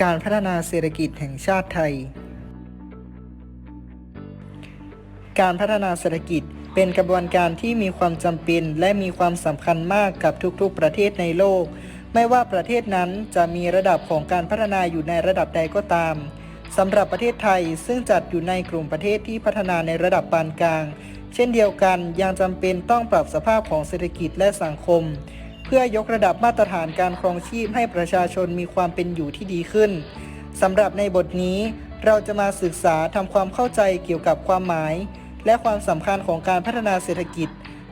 การพัฒนาเศรษฐกิจแห่งชาติไทย การพัฒนาเศรษฐกิจเป็นกระบวนการที่มีความจำเป็นและมีความสำคัญมากกับทุกๆ ประเทศในโลก ไม่ว่าประเทศนั้นจะมีระดับของการพัฒนาอยู่ในระดับใดก็ตามสำหรับประเทศไทยซึ่งจัดอยู่ในกลุ่มประเทศที่พัฒนาในระดับปานกลาง เช่นเดียวกันยังจำเป็นต้องปรับสภาพของเศรษฐกิจและสังคม พื่อยกระดับมาตรฐานการครองชีพให้ประชาชนมีความเป็นอยู่ที่ดีขึ้นสำหรับในบทนี้ เราจะมาศึกษาทำความเข้าใจเกี่ยวกับความหมาย และความสำคัญของการพัฒนาเศรษฐกิจ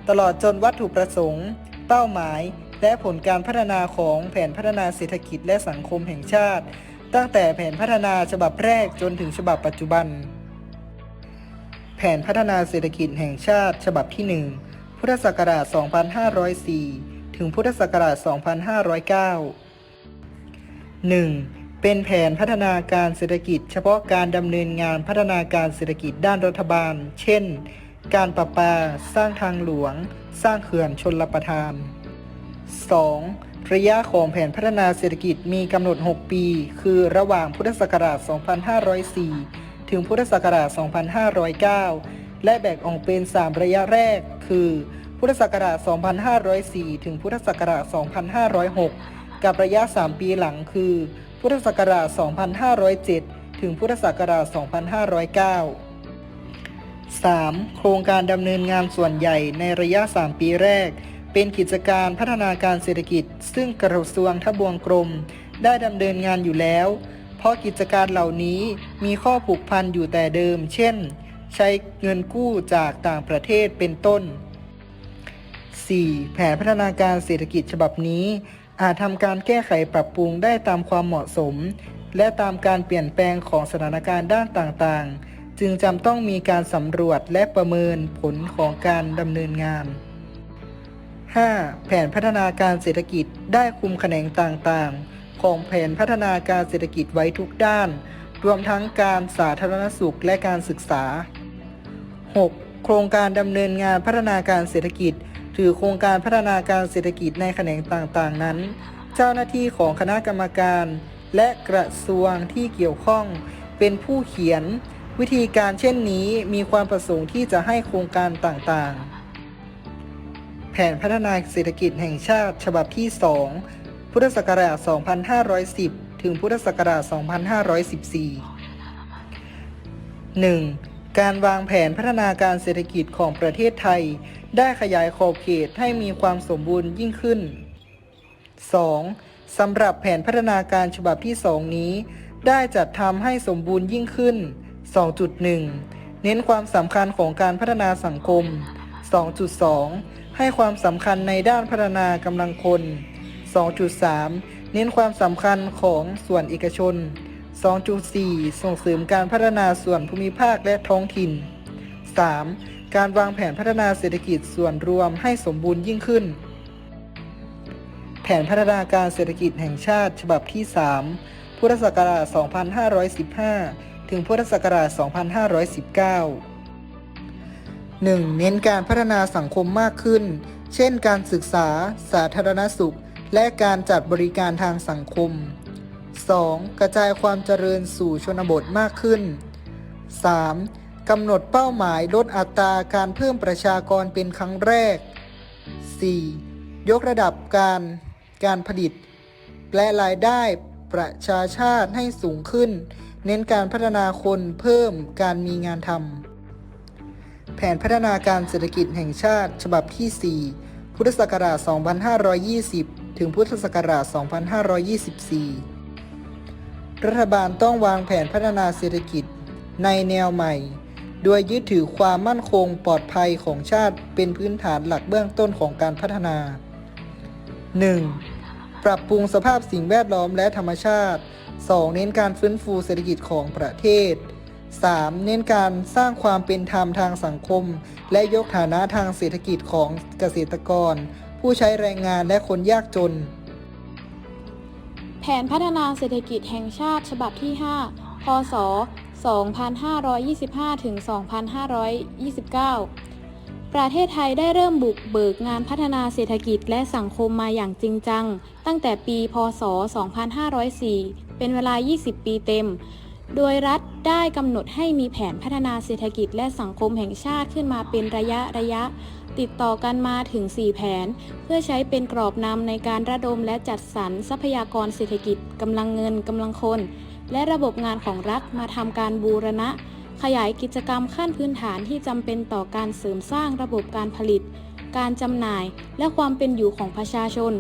ตลอดจนวัตถุประสงค์ เป้าหมาย และผลการพัฒนาของแผนพัฒนาเศรษฐกิจและสังคมแห่งชาติ ตั้งแต่แผนพัฒนาฉบับแรกจนถึงฉบับปัจจุบัน แผนพัฒนาเศรษฐกิจแห่งชาติ ฉบับที่ 1 พุทธศักราช 2504 ถึงพุทธศักราช 2509 1. เป็นแผนพัฒนาการเศรษฐกิจ เฉพาะการดำเนินงานพัฒนาการเศรษฐกิจด้านรัฐบาล เช่น การประปา สร้างทางหลวง สร้างเขื่อนชนลประทาน 2. ระยะของแผนพัฒนาเศรษฐกิจมีกำหนด 6 ปี คือระหว่างพุทธศักราช 2504 ถึงพุทธศักราช 2509 และแบ่งออกเป็น 3 ระยะแรก คือ พุทธศักราช 2504 ถึงพุทธศักราช 2506 กับระยะ 3 ปีหลังคือ พุทธศักราช 2507 ถึงพุทธศักราช 2509 3. โครงการดำเนินงานส่วนใหญ่ในระยะ 3 ปีแรก เป็นกิจการพัฒนาการเศรษฐกิจ ซึ่งกระทรวงทบวงกรม ได้ดำเนินงานอยู่แล้ว เพราะกิจการเหล่านี้มีข้อผูกพันอยู่แต่เดิม เช่น ใช้เงินกู้จากต่างประเทศเป็นต้น 4. แผนพัฒนาการเศรษฐกิจฉบับนี้ อาจทำการแก้ไขปรับปรุงได้ตามความเหมาะสม และตามการเปลี่ยนแปลงของสถานการณ์ด้านต่างๆ จึงจำต้องมีการสำรวจและประเมินผลของการดำเนินงาน 5. แผนพัฒนาการเศรษฐกิจได้คุมแขนงต่างๆ ของแผนพัฒนาการเศรษฐกิจไว้ทุกด้าน รวมทั้งการสาธารณสุขและการศึกษา 6. โครงการดำเนินงานพัฒนาการเศรษฐกิจ หรือโครงการพัฒนาการเศรษฐกิจในแขนงต่างๆ นั้น เจ้าหน้าที่ของคณะกรรมการและกระทรวงที่เกี่ยวข้องเป็นผู้เขียน วิธีการเช่นนี้มีความประสงค์ที่จะให้โครงการต่างๆ แผนพัฒนาเศรษฐกิจแห่งชาติฉบับที่ 2 พุทธศักราช 2510 ถึงพุทธศักราช 2514 1. การวางแผนพัฒนาการเศรษฐกิจของประเทศไทย ได้ขยายขอบเขตให้มีความสมบูรณ์ยิ่งขึ้น 2. สำหรับแผนพัฒนาการฉบับที่ 2 นี้ ได้จัดทำให้สมบูรณ์ยิ่งขึ้น 2.1 เน้นความสำคัญของการพัฒนาสังคม 2.2 ให้ความสำคัญในด้านพัฒนากำลังคน 2.3 เน้นความสำคัญของส่วนเอกชน 2.4 ส่งเสริมการพัฒนาส่วนภูมิภาคและท้องถิ่น 3. การวางแผนพัฒนาเศรษฐกิจส่วนรวมให้สมบูรณ์ยิ่งขึ้น แผนพัฒนาการเศรษฐกิจแห่งชาติฉบับที่ 3 พุทธศักราช 2515 ถึงพุทธศักราช 2519 1. เน้นการพัฒนาสังคมมากขึ้น เช่น การศึกษา สาธารณสุข และการจัดบริการทางสังคม 2. กระจายความเจริญสู่ชนบทมากขึ้น 3. กำหนดเป้าหมายลดอัตราการเพิ่มประชากรเป็นครั้งแรก 4. ยกระดับการการผลิต และรายได้ประชาชาติให้สูงขึ้น เน้นการพัฒนาคนเพิ่มการมีงานทำแผนพัฒนาการเศรษฐกิจแห่งชาติฉบับที่ 4 พุทธศักราช 2520 ถึงพุทธศักราช 2524 รัฐบาลต้องวางแผนพัฒนาเศรษฐกิจในแนวใหม่ โดยยึดถือความมั่นคงปลอดภัยของชาติเป็นพื้นฐานหลักเบื้องต้นของการพัฒนา 1. ปรับปรุงสภาพสิ่งแวดล้อมและธรรมชาติ 2. เน้นการฟื้นฟูเศรษฐกิจของประเทศ 3. เน้นการสร้างความเป็นธรรมทางสังคม และยกฐานะทางเศรษฐกิจของเกษตรกร ผู้ใช้แรงงานและคนยากจน นพัฒนาเศรษฐกิจแห่งชาติฉบับที่ 5 พศ 2525 ถึง 2529 ประเทศไทยได้เริ่มบุกเบิกงานพัฒนาเศรษฐกิจและสังคมมาอย่างจริงจัง ตั้งแต่ปี พศ 2504 เป็นเวลา 20 ปีเต็ม โดยรัฐได้กำหนดให้มีแผนพัฒนาเศรษฐกิจและสังคมแห่งชาติขึ้นมาเป็นระยะระยะ ติดต่อกันมาถึง 4 แผน เพื่อใช้เป็นกรอบนำในการระดมและจัดสรรทรัพยากรเศรษฐกิจกำลังเงินกำลังคน และระบบงานของรัฐมาทำการบูรณะ ขยายกิจกรรมขั้นพื้นฐานที่จำเป็นต่อการเสริมสร้างระบบการผลิต การจำหน่าย และความเป็นอยู่ของประชาชน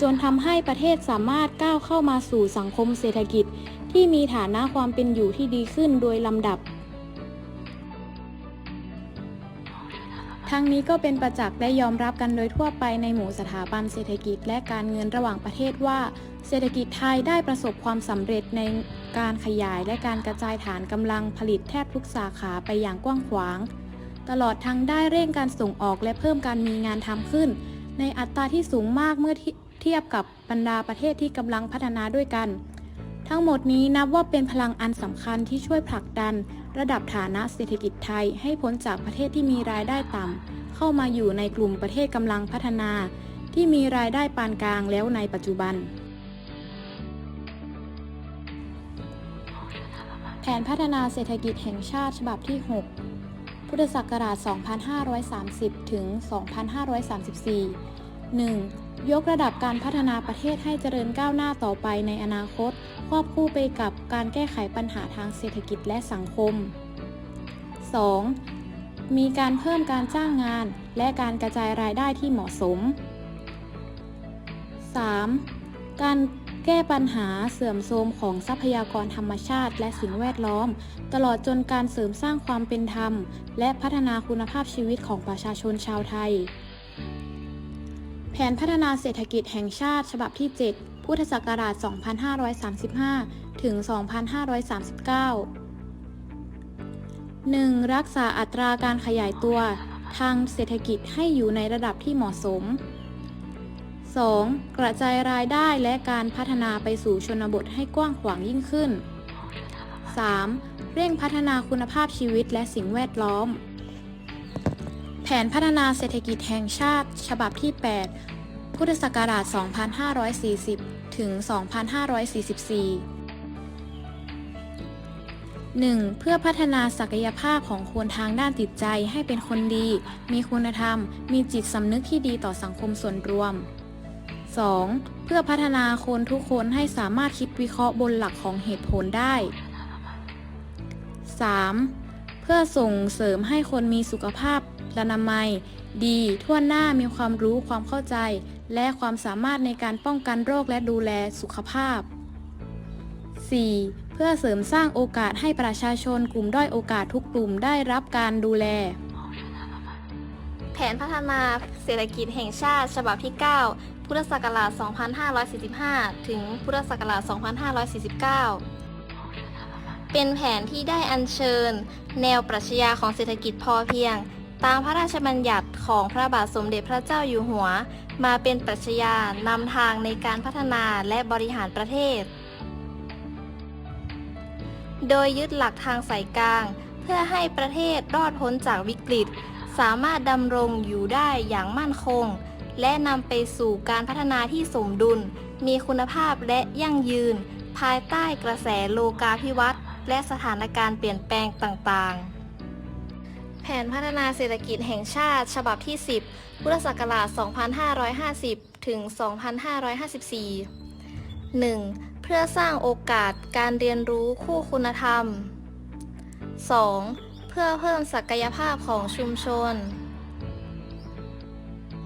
จนทำให้ประเทศสามารถก้าวเข้ามาสู่สังคมเศรษฐกิจ ที่มีฐานะความเป็นอยู่ที่ดีขึ้นโดยลำดับ ทั้งนี้ก็เป็นประจักษ์และยอมรับกันโดยทั่วไปในหมู่สถาบันเศรษฐกิจและการเงินระหว่างประเทศว่า เศรษฐกิจไทยได้ประสบความสำเร็จในการขยายและการกระจายฐานกำลังผลิตแทบทุกสาขาไปอย่างกว้างขวาง ตลอดทั้งได้เร่งการส่งออกและเพิ่มการมีงานทำขึ้น ในอัตราที่สูงมากเมื่อเทียบกับบรรดาประเทศที่กำลังพัฒนาด้วยกัน ทั้งหมดนี้นับว่าเป็นพลังอันสำคัญที่ช่วยผลักดัน ระดับฐานะเศรษฐกิจไทยให้พ้นจากประเทศที่มีรายได้ต่ำเข้ามาอยู่ในกลุ่มประเทศกำลังพัฒนา ที่มีรายได้ปานกลางแล้วในปัจจุบัน แผนพัฒนาเศรษฐกิจแห่งชาติฉบับที่ 6 พุทธศักราช 2530 ถึง 2534 1. ยกระดับการพัฒนาประเทศให้เจริญก้าวหน้าต่อไปในอนาคต ควบคู่ไปกับการแก้ไขปัญหาทางเศรษฐกิจและสังคม 2. มีการเพิ่มการจ้างงาน และการกระจายรายได้ที่เหมาะสม 3. การแก้ปัญหาเสื่อมโทรมของทรัพยากรธรรมชาติ และสิ่งแวดล้อม ตลอดจนการเสริมสร้างความเป็นธรรม และพัฒนาคุณภาพชีวิตของประชาชนชาวไทย ผนพัฒนาเศรษฐกิจแห่งชาติฉบับที่ 7 พุทธศักราช 2535 ถึง 2539 1. รักษาอัตราการขยายตัวทางเศรษฐกิจให้อยู่ในระดับที่เหมาะสม 2. กระจายรายได้และการพัฒนาไปสู่ชนบทให้กว้างขวางยิ่งขึ้น 3. เร่งพัฒนาคุณภาพชีวิตและสิ่งแวดล้อม ผนพัฒนาเศรษฐกิจแห่งชาติ ฉบับที่ 8 พุทธศักราช 2540 ถึง 2544 1. เพื่อพัฒนาศักยภาพของคนทางด้านจิตใจให้เป็นคนดี มีคุณธรรม มีจิตสำนึกที่ดีต่อสังคมส่วนรวม 2. เพื่อพัฒนาคนทุกคนให้สามารถคิดวิเคราะห์บนหลักของเหตุผลได้ 3. เพื่อส่งเสริมให้คนมีสุขภาพ อนามัย ดีทั่วหน้ามีความรู้ความเข้าใจ และความสามารถในการป้องกันโรคและดูแลสุขภาพ 4. เพื่อเสริมสร้างโอกาสให้ประชาชนกลุ่มด้อยโอกาสทุกกลุ่มได้รับการดูแล แผนพัฒนาเศรษฐกิจแห่งชาติ ฉบับที่ 9 พุทธศักราช 2545 ถึงพุทธศักราช 2549เป็นแผนที่ได้อัญเชิญ แนวปรัชญาของเศรษฐกิจพอเพียง ตามพระราชบัญญัติของพระบาทสมเด็จพระเจ้าอยู่หัว มาเป็นปรัชญานำทางในการพัฒนาและบริหารประเทศ โดยยึดหลักทางสายกลาง เพื่อให้ประเทศรอดพ้นจากวิกฤต สามารถดำรงอยู่ได้อย่างมั่นคง และนำไปสู่การพัฒนาที่สมดุล มีคุณภาพและยั่งยืน ภายใต้กระแสโลกาภิวัตน์และสถานการณ์เปลี่ยนแปลงต่างๆ ผนพัฒนาเศรษฐกิจแห่งชาติ ฉบับที่ 10 พุทธศักราช 2550 ถึง 2554 1. เพื่อสร้างโอกาสการเรียนรู้คู่คุณธรรม 2. เพื่อเพิ่มศักยภาพของชุมชน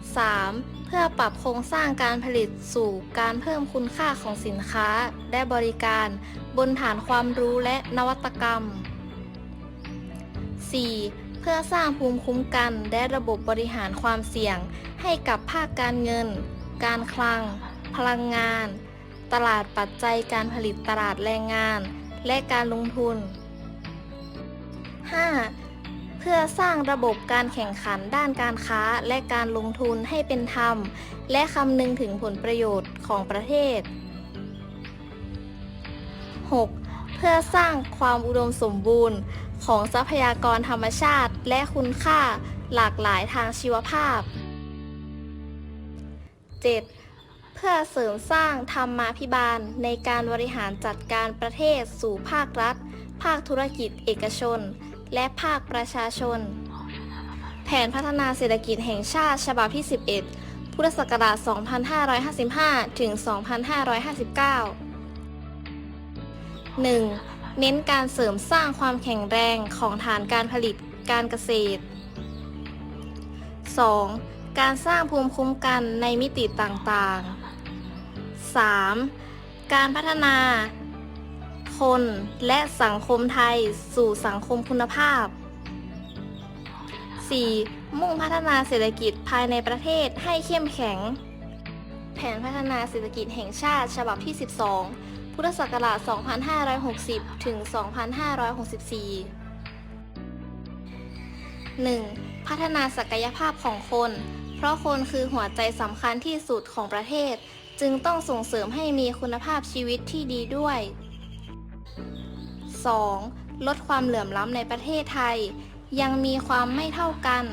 3. เพื่อปรับโครงสร้างการผลิตสู่การเพิ่มคุณค่าของสินค้า และบริการบนฐานความรู้และนวัตกรรม 4. เพื่อสร้างภูมิคุ้มกันและระบบบริหารความเสี่ยง ให้กับภาคการเงิน การคลัง พลังงาน ตลาดปัจจัยการผลิตตลาดแรงงาน และการลงทุน 5. เพื่อสร้างระบบการแข่งขันด้านการค้าและการลงทุนให้เป็นธรรม และคำนึงถึงผลประโยชน์ของประเทศ 6. เพื่อสร้างความอุดมสมบูรณ์ ของทรัพยากรธรรมชาติและคุณค่าหลากหลายทางชีวภาพ 7. เพื่อพื่อเสริมสร้างธรรมาภิบาลในการบริหารจัดการประเทศสู่ภาครัฐ ภาคธุรกิจเอกชน และภาคประชาชน แผนพัฒนาเศรษฐกิจแห่งชาติฉบับที่ 11 พุทธศักราช 2555 ถึง 2559 1. เน้นการเสริมสร้างความแข็งแรงของฐานการผลิตการเกษตร 2. การสร้างภูมิคุ้มกันในมิติต่างๆ 3. การพัฒนา คนและสังคมไทยสู่สังคมคุณภาพ 4. มุ่งพัฒนาเศรษฐกิจภายในประเทศให้เข้มแข็ง แผนพัฒนาเศรษฐกิจแห่งชาติฉบับที่ 12 พุทธศักราช 2560 ถึง 2564 1. พัฒนาศักยภาพของคน เพราะคนคือหัวใจสำคัญที่สุดของประเทศ จึงต้องส่งเสริมให้มีคุณภาพชีวิตที่ดีด้วย 2. ลดความเหลื่อมล้ำในประเทศไทย ยังมีความไม่เท่ากัน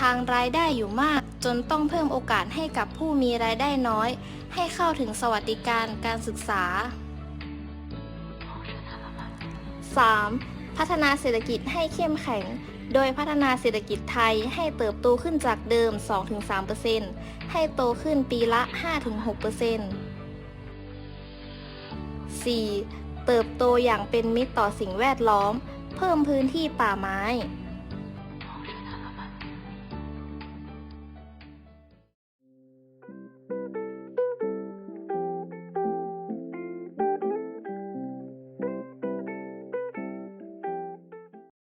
ทางรายได้อยู่มาก จนต้องเพิ่มโอกาสให้กับผู้มีรายได้น้อย ให้เข้าถึงสวัสดิการการศึกษา 3. พัฒนาเศรษฐกิจให้เข้มแข็ง โดยพัฒนาเศรษฐกิจไทยให้เติบโตขึ้นจากเดิม 2-3%ให้โตขึ้นปีละ 5-6% 4. เติบโตอย่างเป็นมิตรต่อสิ่งแวดล้อม เพิ่มพื้นที่ป่าไม้